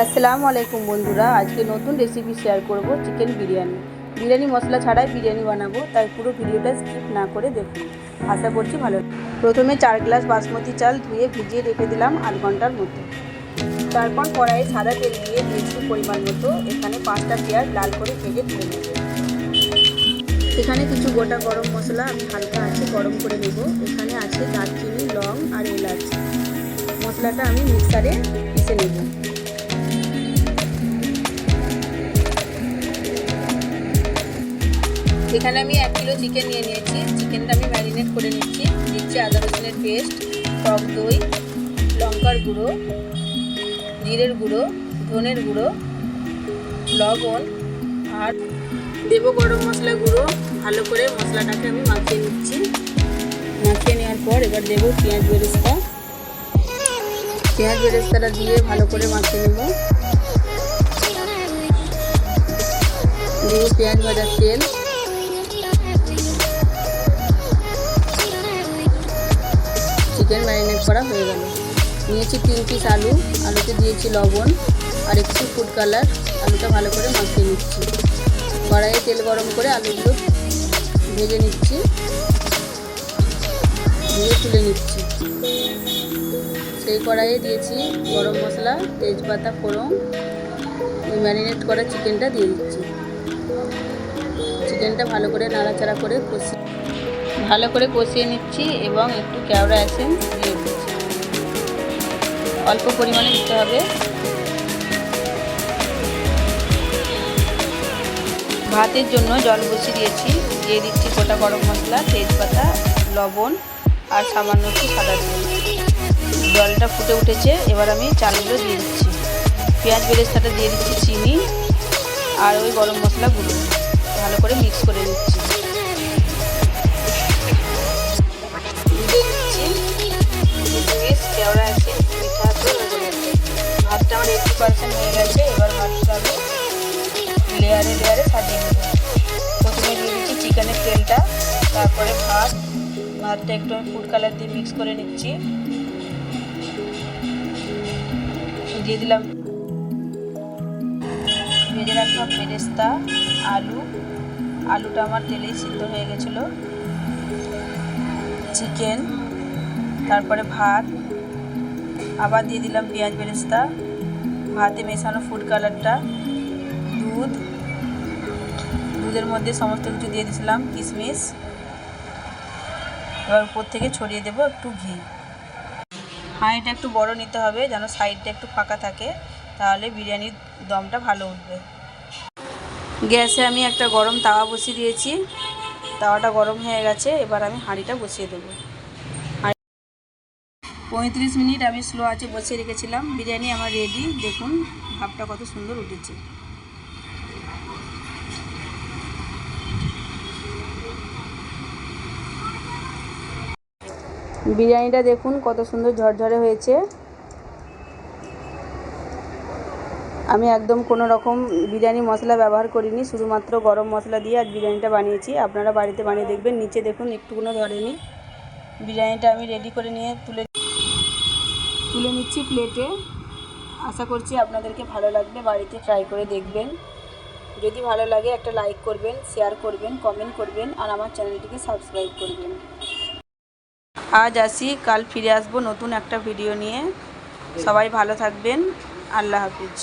আসসালামু আলাইকুম বন্ধুরা, আজকে নতুন রেসিপি শেয়ার করব চিকেন বিরিয়ানি। বিরিয়ানি মশলা ছাড়াই বিরিয়ানি বানাবো, তাই পুরো ভিডিওটা স্কিপ না করে দেখুন। আশা করছি ভালো প্রথমে চার গ্লাস বাসমতি চাল ধুয়ে ভিজিয়ে রেখে দিলাম আধ ঘণ্টার মতো। তারপর কড়াইয়ে সাদা তেল দিয়ে দিয়েছি পরিমাণ মতো এখানে পাঁচটা পেঁয়াজ লাল করে ভেজে তুলে নেব। এখানে কিছু গোটা গরম মশলা আমি হালকা আছে গরম করে নেব। এখানে আছে দারচিনি, লং আর এলাচ। মশলাটা আমি মিক্সারে পিষে নেব। এখানে আমি এক কিলো চিকেন নিয়ে নিয়েছি। চিকেনটা আমি ম্যারিনেট করে নিচ্ছি। দিচ্ছি আদা রসুনের পেস্ট টক দই, লঙ্কার গুঁড়ো, জিরের গুঁড়ো, ধনের গুঁড়ো, লবণ আর দেবো গরম মশলা গুঁড়ো। ভালো করে মশলাটাকে আমি মাখিয়ে নিচ্ছি। মাখিয়ে নেওয়ার পর এবার দেবো পেঁয়াজ বেরেস্তা। পেঁয়াজ বেরেস্তাটা দিয়ে ভালো করে মাখিয়ে নেব। দেবো পেঁয়াজ ভাজার তেল। চিকেন ম্যারিনেট করা হয়ে গেল। নিয়েছি তিন পিস আলু, আলুতে দিয়েছি লবণ, আর একটু ফুড কালার আলুটা ভালো করে মাখিয়ে নিচ্ছি। কড়াইয়ে তেল গরম করে আলুগুলো ভেজে নিচ্ছি। ভেজে তুলে নিচ্ছি। সেই কড়াইয়ে দিয়েছি গরম মশলা, তেজপাতা, ফোড়ন। ম্যারিনেট করা চিকেনটা দিয়ে দিচ্ছি। চিকেনটা ভালো করে নাড়াচাড়া করে কষি ভালো করে কষিয়ে নিচ্ছি এবং একটু কেওড়া এসেন্স দিয়ে দিচ্ছি। অল্প পরিমাণে দিতে হবে। ভাতের জন্য জল বসিয়ে দিয়েছি। দিয়ে দিচ্ছি গোটা গরম মশলা, তেজপাতা, লবণ আর সামান্য একটু সাদা তেল। জলটা ফুটে উঠেছে, এবার আমি চালগুলো দিয়ে দিচ্ছি। পেঁয়াজ বেরেস্তাটা দিয়ে দিচ্ছি, চিনি আর ওই গরম মশলা ভালো করে মিক্স করে নিচ্ছি। লেয়ারে সাজিয়ে নেব প্রথমে দিয়ে দিচ্ছি চিকেনের তেলটা, তারপরে ভাত। ভাতটা একটু আমি ফুড কালার দিয়ে মিক্স করে নিচ্ছি। দিয়ে দিলাম ভেজে রাখলাম বেরেস্তা, আলু। আলুটা আমার তেলেই সিদ্ধ হয়ে গেছিল। চিকেন, তারপরে ভাত। আবার দিয়ে দিলাম পেঁয়াজ বেরেস্তা। ভাতে মেশানো ফুড কালারটা দুধ। দুধের মধ্যে সমস্ত কিছু দিয়ে দিয়েছিলাম, কিশমিশ। এবার উপর থেকে ছড়িয়ে দেবো একটু ঘি। হাঁড়িটা একটু বড় নিতে হবে, যেন সাইডটা একটু ফাঁকা থাকে, তাহলে বিরিয়ানির দমটা ভালো উঠবে। গ্যাসে আমি একটা গরম তাওয়া বসিয়ে দিয়েছি। তাওয়াটা গরম হয়ে গেছে, এবার আমি হাঁড়িটা বসিয়ে দেবো। পঁয়ত্রিশ মিনিট আমি স্লো আছে বসিয়ে রেখেছিলাম। বিরিয়ানি আমার রেডি দেখুন, ভাবটা কত সুন্দর উঠেছে। বিরিয়ানিটা দেখুন, কত সুন্দর ঝরঝরে হয়েছে। আমি একদম কোনো রকম বিরিয়ানি মশলা ব্যবহার করিনি, শুধুমাত্র গরম মশলা দিয়ে আজ বিরিয়ানিটা বানিয়েছি। আপনারা বাড়িতে বানিয়ে দেখবেন, নিচে দেখুন একটুকুনো ধরেনি। বিরিয়ানিটা আমি রেডি করে নিয়ে তুলে তুলে নিচ্ছি প্লেটে আশা করছি আপনাদেরকে ভালো লাগবে, বাড়িতে ট্রাই করে দেখবেন। যদি ভালো লাগে একটা লাইক করবেন শেয়ার করবেন কমেন্ট করবেন, আর আমার চ্যানেলটিকে সাবস্ক্রাইব করবেন। আজ আসি কাল ফিরে আসব নতুন একটা ভিডিও নিয়ে। সবাই ভালো থাকবেন। আল্লাহ হাফিজ।